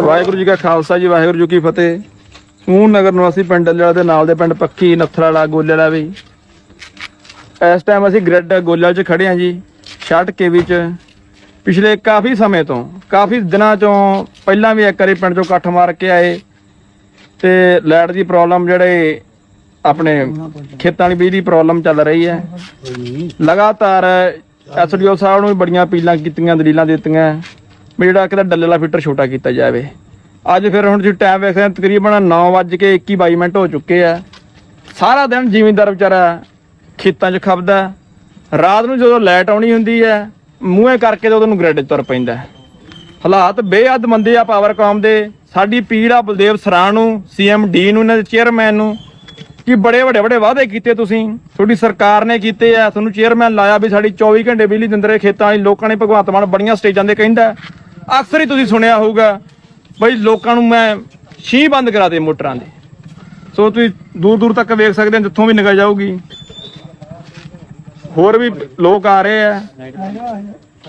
ਵਾਹਿਗੁਰੂ ਜੀ ਕਾ ਖਾਲਸਾ ਜੀ, ਵਾਹਿਗੁਰੂ ਜੀ ਕੀ ਫਤਿਹ। ਸੂਨ ਨਗਰ ਨਿਵਾਸੀ ਪਿੰਡ ਡੱਲੇਵਾਲਾ ਦੇ ਨਾਲ ਦੇ ਪਿੰਡ ਪੱਖੀ ਨੱਥਰ ਵਾਲਾ ਗੋਲੇ ਵਾਲਾ ਵੀ। ਇਸ ਟਾਈਮ ਅਸੀਂ ਗ੍ਰਿਡ ਗੋਲੇ 'ਚ ਖੜੇ ਹਾਂ ਜੀ 60 ਕੇਵੀ 'ਚ ਪਿਛਲੇ ਕਾਫੀ ਸਮੇਂ ਤੋਂ, ਕਾਫੀ ਦਿਨਾਂ 'ਚੋਂ ਪਹਿਲਾਂ ਵੀ ਇੱਕ ਵਾਰੀ ਪਿੰਡ 'ਚੋਂ ਇਕੱਠ ਮਾਰ ਕੇ ਆਏ। ਤੇ ਲਾਈਟ ਦੀ ਪ੍ਰੋਬਲਮ ਜਿਹੜੇ ਆਪਣੇ ਖੇਤਾਂ ਵਾਲੀ ਬਿਜਲੀ ਪ੍ਰੋਬਲਮ ਚੱਲ ਰਹੀ ਹੈ। ਲਗਾਤਾਰ ਐਸਡੀਓ ਸਾਹਿਬ ਨੂੰ ਵੀ ਬੜੀਆਂ ਅਪੀਲਾਂ ਕੀਤੀਆਂ, ਦਲੀਲਾਂ ਦਿੱਤੀਆਂ। ਵੀ ਜਿਹੜਾ ਕਿਤੇ ਡੱਲੇ ਵਾਲਾ ਫਿਲਟਰ ਛੋਟਾ ਕੀਤਾ ਜਾਵੇ। ਅੱਜ ਫਿਰ ਹੁਣ ਤੁਸੀਂ ਟਾਈਮ ਵੇਖਦੇ ਹੋ, ਤਕਰੀਬਨ 9:21 ਮਿੰਟ ਹੋ ਚੁੱਕੇ ਆ। ਸਾਰਾ ਦਿਨ ਜ਼ਿਮੀਂਦਾਰ ਵਿਚਾਰਾ ਖੇਤਾਂ 'ਚ ਖਪਦਾ। ਰਾਤ ਨੂੰ ਜਦੋਂ ਲਾਈਟ ਆਉਣੀ ਹੁੰਦੀ ਹੈ ਮੂੰਹੇ ਕਰਕੇ ਤਾਂ ਉਹਨੂੰ ਗ੍ਰੈਡ 'ਚ ਤੁਰ ਪੈਂਦਾ। ਹਾਲਾਤ ਬੇਹੱਦ ਮੰਦੇ ਆ ਪਾਵਰਕਾਮ ਦੇ। ਸਾਡੀ ਪੀੜ ਆ ਬਲਦੇਵ ਸਰਾਂ ਨੂੰ ਸੀਐਮਡੀ ਨੂੰ, ਇਹਨਾਂ ਦੇ ਚੇਅਰਮੈਨ ਨੂੰ। ਕਿ ਬੜੇ ਵੱਡੇ ਵੱਡੇ ਵਾਅਦੇ ਕੀਤੇ ਤੁਸੀਂ? ਤੁਹਾਡੀ ਸਰਕਾਰ ਨੇ ਕੀਤੇ ਆ। ਤੁਹਾਨੂੰ ਚੇਅਰਮੈਨ ਲਾਇਆ ਵੀ ਸਾਡੀ 24 ਘੰਟੇ ਬਿਜਲੀ ਦਿੰਦੇ ਰਹੇ ਖੇਤਾਂ 'ਚ ਲੋਕਾਂ ਨੇ ਭਗਵੰਤ ਮਾਨ ਬੜੀਆਂ ਸਟੇਜਾਂ ਤੇ ਕਹਿੰਦਾ। ਅਕਸਰ ਹੀ ਤੁਸੀਂ ਸੁਣਿਆ ਹੋਊਗਾ, ਬਈ ਲੋਕਾਂ ਨੂੰ ਮੈਂ ਛੀਂ ਬੰਦ ਕਰਾ ਦੇ ਮੋਟਰਾਂ ਦੇ। ਸੋ ਤੁਸੀਂ ਦੂਰ ਦੂਰ ਤੱਕ ਵੇਖ ਸਕਦੇ ਹੋ, ਜਿੱਥੋਂ ਵੀ ਨਿਗਾਹ ਜਾਊਗੀ। ਹੋਰ ਵੀ ਲੋਕ ਆ ਰਹੇ ਆ।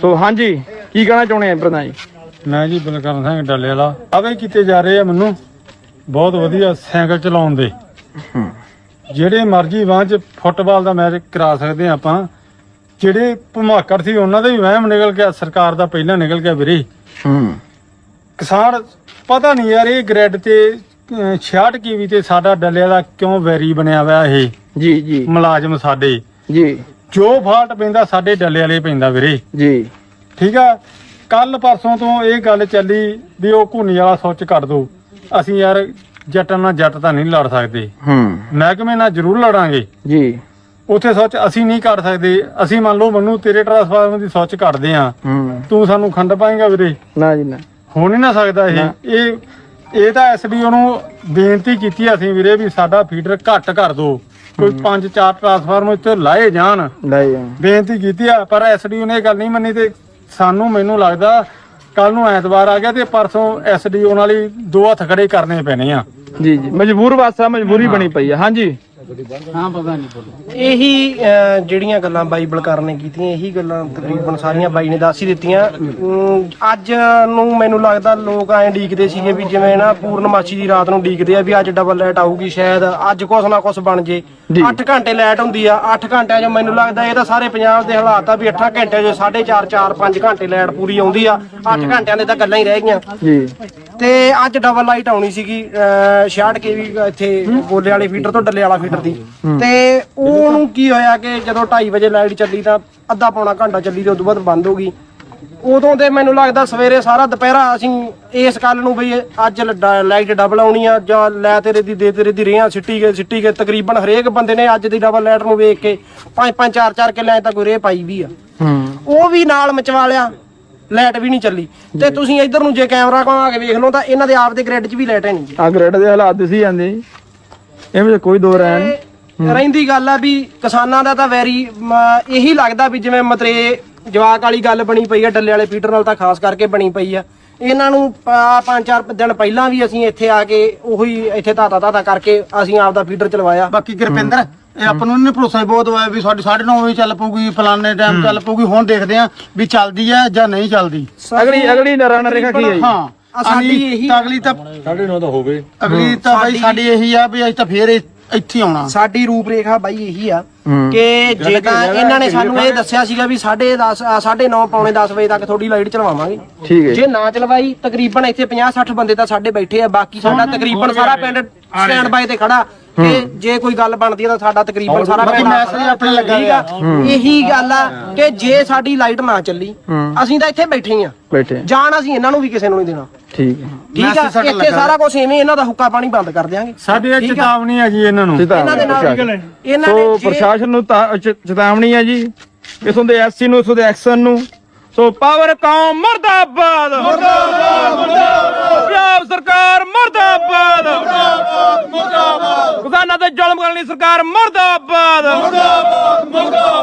ਸੋ ਹਾਂਜੀ, ਕੀ ਕਹਿਣਾ ਚਾਹੁੰਦੇ ਆ ਪ੍ਰਧਾਨ ਜੀ? ਮੈਂ ਜੀ ਬਲਕਰਨ ਸਿੰਘ ਡੱਲੇ ਵਾਲਾ। ਆਵੇ ਕੀਤੇ ਜਾ ਰਹੇ ਆ ਮੈਨੂੰ ਬਹੁਤ ਵਧੀਆ ਸਾਈਕਲ ਚਲਾਉਣ ਦੇ। ਜਿਹੜੇ ਮਰਜ਼ੀ ਵਾਂ ਚ ਫੁੱਟਬਾਲ ਦਾ ਮੈਚ ਕਰਾ ਸਕਦੇ ਆ ਆਪਾਂ। ਜਿਹੜੇ ਭਮਾਕੜ ਸੀ, ਉਹਨਾਂ ਦਾ ਵੀ ਵਹਿਮ ਨਿਕਲ ਗਿਆ ਸਰਕਾਰ ਦਾ ਪਹਿਲਾਂ ਨਿਕਲ ਗਿਆ ਵੀਰੇ। ਹੂੰ। ਕਿਸਾਨ ਪਤਾ ਨਹੀਂ ਯਾਰ ਇਹ ਗ੍ਰਿਡ ਤੇ ਅਹ, 66 ਕੀਵੀ ਤੇ ਸਾਡਾ ਡੱਲੇ ਵਾਲਾ ਕਿਉਂ ਵੈਰੀ ਬਣਿਆ ਹੋਇਆ ਇਹ? ਜੀ ਜੀ। ਮੁਲਾਜ਼ਮ ਸਾਡੇ। ਜੀ। ਜੋ ਫਾਲਟ ਪੈਂਦਾ ਸਾਡੇ ਡੱਲੇ ਵਾਲੇ ਪੈਂਦਾ ਵੀਰੇ। ਜੀ। ਠੀਕ ਆ? ਕੱਲ ਪਰਸੋਂ ਤੋਂ ਇਹ ਗੱਲ ਚੱਲੀ ਵੀ ਉਹ ਘੂਨੀ ਵਾਲਾ ਸੁੱਚ ਕੱਢ ਦੋ। ਅਸੀਂ ਯਾਰ ਜੱਟਾਂ ਨਾਲ ਜੱਟ ਤਾਂ ਨਹੀਂ ਲੜ ਸਕਦੇ। ਹੂੰ। ਮਹਿਕਮੇ ਨਾਲ ਜ਼ਰੂਰ ਲੜਾਂਗੇ। ਜੀ। ਉੱਥੇ ਸੁੱਚ ਅਸੀਂ ਨਹੀਂ ਕੱਢ ਸਕਦੇ। ਅਸੀਂ ਮੰਨ ਲਓ ਮੈਨੂੰ ਤੇਰੇ ਟਰਾਂਸਫਾਰਮਰ ਦੀ ਸੁੱਚ ਕੱਢਦੇ ਆ ਹੂੰ। ਤੂੰ ਸਾਨੂੰ ਖੰਡ ਪਾਏਗਾ ਵੀਰੇ? ਨਾ ਜੀ ਨਾ। ਹੋ ਨਹੀਂ ਨਾ ਸਕਦਾ ਇਹ। ਇਹ ਇਹ ਤਾਂ ਐਸਡੀਓ ਨੂੰ ਬੇਨਤੀ ਕੀਤੀ ਆ ਅਸੀਂ ਵੀਰੇ ਵੀ ਸਾਡਾ ਫੀਡਰ ਘੱਟ ਕਰ ਦਿਓ। ਕੋਈ ਪੰਜ ਚਾਰ ਟਰਾਂਸਫਾਰਮਰ ਇੱਥੇ ਲਾਏ ਜਾਣ। ਜਾ ਬੇਨਤੀ ਕੀਤੀ ਆ ਪਰ ਐਸਡੀਓ ਨੇ ਇਹ ਗੱਲ ਨਹੀਂ ਮੰਨੀ ਤੇ ਸਾਨੂੰ ਮੈਨੂੰ ਲੱਗਦਾ ਕੱਲ ਨੂੰ ਐਤਵਾਰ ਆ ਗਿਆ ਤੇ ਪਰਸੋਂ ਐਸਡੀਓ ਨਾਲ ਹੀ ਦੋ ਹੱਥ ਖੜੇ ਕਰਨੇ ਪੈਣੇ ਆ। ਜੀ ਜੀ। ਮਜਬੂਰ ਵਾਸਾ ਮਜਬੂਰੀ ਬਣੀ ਪਈ ਹੈ ਹਾਂਜੀ ਇਹੀ ਅਹ, ਜਿਹੜੀਆਂ ਗੱਲਾਂ ਬਾਈ ਬਲਕਾਰ ਨੇ ਕੀਤੀਆਂ ਇਹੀ ਗੱਲਾਂ ਤਕਰੀਬਨ ਸਾਰੀਆਂ ਬਾਈ ਨੇ ਦੱਸ ਹੀ ਦਿੱਤੀਆਂ। ਅਮ, ਅੱਜ ਨੂੰ ਮੈਨੂੰ ਲੱਗਦਾ ਲੋਕ ਐਂ ਡੀਕਦੇ ਸੀਗੇ ਵੀ ਜਿਵੇਂ ਨਾ ਪੂਰਨਮਾਸ਼ੀ ਦੀ ਰਾਤ ਨੂੰ ਡੀਕਦੇ ਆ ਵੀ ਅੱਜ ਡਬਲ ਲਾਈਟ ਆਊਗੀ ਸ਼ਾਇਦ ਅੱਜ ਕੁਛ ਨਾ ਕੁਛ ਬਣ ਜੇ। ਜੀ। 8 ਘੰਟੇ ਲਾਈਟ ਹੁੰਦੀ ਆ 8 ਘੰਟਿਆਂ 'ਚ ਮੈਨੂੰ ਲੱਗਦਾ ਇਹ ਤਾਂ ਸਾਰੇ ਪੰਜਾਬ ਦੇ ਹਾਲਾਤ ਆ ਵੀ 8 ਘੰਟਿਆਂ 'ਚ 4.5 4 5 ਘੰਟੇ ਲਾਈਟ ਪੂਰੀ ਆਉਂਦੀ ਆ। 8 ਘੰਟਿਆਂ ਦੇ ਤਾਂ ਗੱਲਾਂ ਹੀ ਰਹਿ ਗਈਆਂ। ਜੀ। ਤੇ ਅੱਜ ਡਬਲ ਲਾਈਟ ਆਉਣੀ ਸੀਗੀ ਅਹ 66 ਕੇਵੀ ਇੱਥੇ ਗੋਲੇ ਵਾਲੇ ਫੀਡਰ ਤੋਂ ਡੱਲੇ ਵਾਲਾ ਫੀਡਰ ਦੀ ਤੇ ਉਹਨੂੰ ਕੀ ਹੋਇਆ ਕਿ ਜਦੋਂ 2:30 ਵਜੇ ਲਾਈਟ ਚੱਲੀ ਤਾਂ ਅੱਧਾ ਪੌਣਾ ਘੰਟਾ ਚੱਲੀ ਤੇ ਉਦੋਂ ਬਾਅਦ ਬੰਦ ਹੋ ਗਈ। ਉਦੋਂ ਤੇ ਮੈਨੂੰ ਲੱਗਦਾ ਸਵੇਰੇ ਸਾਰਾ ਦੁਪਹਿਰਾ ਅਸੀਂ ਇਸ ਗੱਲ ਨੂੰ ਬਈ ਅੱਜ ਲਾਈਟ ਡਬਲ ਆਉਣੀ ਆ ਜਾਂ ਲੈ ਤੇਰੇ ਦੀ ਦੇ ਤੇਰੇ ਦੀ ਰੇਹਾਂ ਸਿੱਟੀ ਗਏ ਸਿੱਟੀ ਗਏ। ਤਕਰੀਬਨ ਹਰੇਕ ਬੰਦੇ ਨੇ ਅੱਜ ਦੀ ਡਬਲ ਲਾਈਟ ਨੂੰ ਵੇਖ ਕੇ ਪੰਜ ਪੰਜ ਚਾਰ ਚਾਰ ਕਿੱਲੇ ਐ ਤਾਂ ਕੋਈ ਰੇਹ ਪਾਈ ਵੀ ਆ। ਉਹ ਵੀ ਨਾਲ ਮਚਵਾ ਲਿਆ ਲਾਈਟ ਵੀ ਨਹੀਂ ਚੱਲੀ। ਤੇ ਤੁਸੀਂ ਇੱਧਰ ਨੂੰ ਜੇ ਕੈਮਰਾ ਘੁਮਾ ਕੇ ਵੇਖ ਲਓ ਤਾਂ ਇਹਨਾਂ ਦੇ ਆਪ ਦੇ ਗ੍ਰਿਡ 'ਚ ਵੀ ਲਾਈਟ ਹੈ ਨਹੀਂ ਆ ਗ੍ਰਿਡ ਦੇ ਹਾਲਾਤ ਦਿਸੀ ਜਾਂਦੇ ਜੀ। ਇਹ ਵਿੱਚ ਕੋਈ ਦੋ ਨਹੀਂ ਤੇ ਰਹਿੰਦੀ ਗੱਲ ਆ ਵੀ ਕਿਸਾਨਾਂ ਦਾ ਤਾਂ ਵੈਰੀ ਮ, ਇਹੀ ਲੱਗਦਾ ਵੀ ਜਿਵੇਂ ਮਤਰੇ ਜਵਾਕ ਵਾਲੀ ਗੱਲ ਬਣੀ ਪਈ ਆ ਡੱਲੇ ਵਾਲੇ ਫੀਡਰ ਨਾਲ ਤਾਂ ਖਾਸ ਕਰਕੇ ਬਣੀ ਪਈ ਆ। ਇਹਨਾਂ ਨੂੰ ਪ- ਪੰਜ ਚਾਰ ਦਿਨ ਪਹਿਲਾਂ ਵੀ ਅਸੀਂ ਇੱਥੇ ਆ ਕੇ ਉਹੀ ਇੱਥੇ ਧਾਤਾ ਧਾਤਾ ਕਰਕੇ ਅਸੀਂ ਆਪ ਦਾ ਫੀਡਰ ਚਲਵਾਇਆ। ਬਾਕੀ ਗੁਰਪਿੰਦਰ ਇਹ ਆਪਾਂ ਨੂੰ ਇਹਨੇ ਭਰੋਸਾ ਹੀ ਬਹੁਤ ਹੋਇਆ ਵੀ ਸਾਡੀ 9:30 ਵਜੇ ਚੱਲ ਪਊਗੀ ਫਲਾਣੇ ਟਾਈਮ ਚੱਲ ਪਊਗੀ ਹੁਣ ਦੇਖਦੇ ਆ ਵੀ ਚੱਲਦੀ ਹੈ ਜਾਂ ਨਹੀਂ ਚੱਲਦੀ। ਅਗਲੀ ਅਗਲੀ ਨਰਨ ਰੇਖਾ ਕੀ ਹੈ ਜੀ? ਹਾਂ। ਆ ਸਾਡੀ ਇਹੀ- ਤਾਂ ਅਗਲੀ ਤਾਂ 9:30 ਤਾਂ ਹੋ ਗਏ ਅਗਲੀ ਤਾਂ ਬਾਈ ਸਾਡੀ ਇਹੀ ਆ ਵੀ ਅਸੀਂ ਤਾਂ ਫੇਰ ਇ- ਇੱਥੇ ਹੀ ਆਉਣਾ। ਸਾਡੀ ਰੂਪਰੇਖਾ ਬਾਈ ਇਹੀ ਆ ਹੂੰ। ਕਿ ਜੇ ਤਾਂ ਇਹਨਾਂ ਨੇ ਸਾਨੂੰ ਇਹ ਦੱਸਿਆ ਸੀਗਾ ਵੀ 10:30 9:30 ਪੌਣੇ 10 ਵਜੇ ਤੱਕ ਤੁਹਾਡੀ ਲਾਈਟ ਚਲਵਾਵਾਂਗੇ। ਠੀਕ ਹੈ। ਜੇ ਨਾ ਚਲਵਾਈ ਤਕਰੀਬਨ ਇੱਥੇ 50 60 ਬੰਦੇ ਤਾਂ ਸਾਡੇ ਬੈਠੇ ਆ ਬਾਕੀ ਸਾਡਾ ਤਕਰੀਬਨ ਸਾਰਾ ਪਿੰਡ ਸਟੈਂਡ ਬਾਈ ਤੇ ਖੜਾ। ਜੇ ਕੋਈ ਗੱਲ ਬਣਦੀ ਹੈ ਤਾਂ ਸਾਡਾ ਤਕਰੀਬਨ ਸਾਰਾ ਬਾਕੀ ਪਿੰਡ ਮੈਸੇਜ ਆਪਣੇ ਲੱਗਾ ਠੀਕ ਆ? ਇਹੀ ਗੱਲ ਆ ਕਿ ਜੇ ਸਾਡੀ ਲਾਈਟ ਨਾ ਚੱਲੀ ਅਸੀਂ ਤਾਂ ਇੱਥੇ ਬੈਠੇ ਹੀ ਆ। ਬੈਠੇ ਜਾਣ ਅਸੀਂ ਇਹਨਾਂ ਨੂੰ ਵੀ ਕਿਸੇ ਨੂੰ ਨਹੀਂ ਦੇਣਾ। ਠੀਕ ਹੈ ਠੀਕ ਆ? ਇੱਥੇ ਸਾਰਾ ਕੁਝ ਐਵੇਂ ਇਹਨਾਂ ਦਾ ਹੁੱਕਾ ਪਾਣੀ ਬੰਦ ਕਰ ਦਿਆਂਗੇ। ਸਾਡੇ ਇਹ ਚੇਤਾਵਨੀ ਆ ਜੀ ਇਹਨਾਂ ਨੂੰ। ਇਹਨਾਂ ਦੇ ਨਾਲ। ਇਹਨਾਂ ਨੇ ਪ੍ਰਸ਼ਾਸਨ ਨੂੰ ਚੇਤਾਵਨੀ ਹੈ ਜੀ। ਇਥੋਂ ਦੇ ਐਸਸੀ ਨੂੰ ਇਥੋਂ ਦੇ ਐਕਸ਼ਨ ਨੂੰ। ਸੋ ਪਾਵਰ ਕੌਮ ਮਰਦਾਬਾਦ। ਮਰਦਾਬਾਦ ਮਰਦਾਬਾਦ। ਪੰਜਾਬ ਸਰਕਾਰ ਮਰਦਾਬਾਦ। ਮਰਦਾਬਾਦ ਮਰਦਾਬਾਦ। ਖਜ਼ਾਨਾ ਤੇ ਜ਼ੁਲਮ ਕਰਨ ਵਾਲੀ ਸਰਕਾਰ ਮਰਦਾਬਾਦ। ਮਰਦਾਬਾਦ ਮਰਦਾਬਾਦ।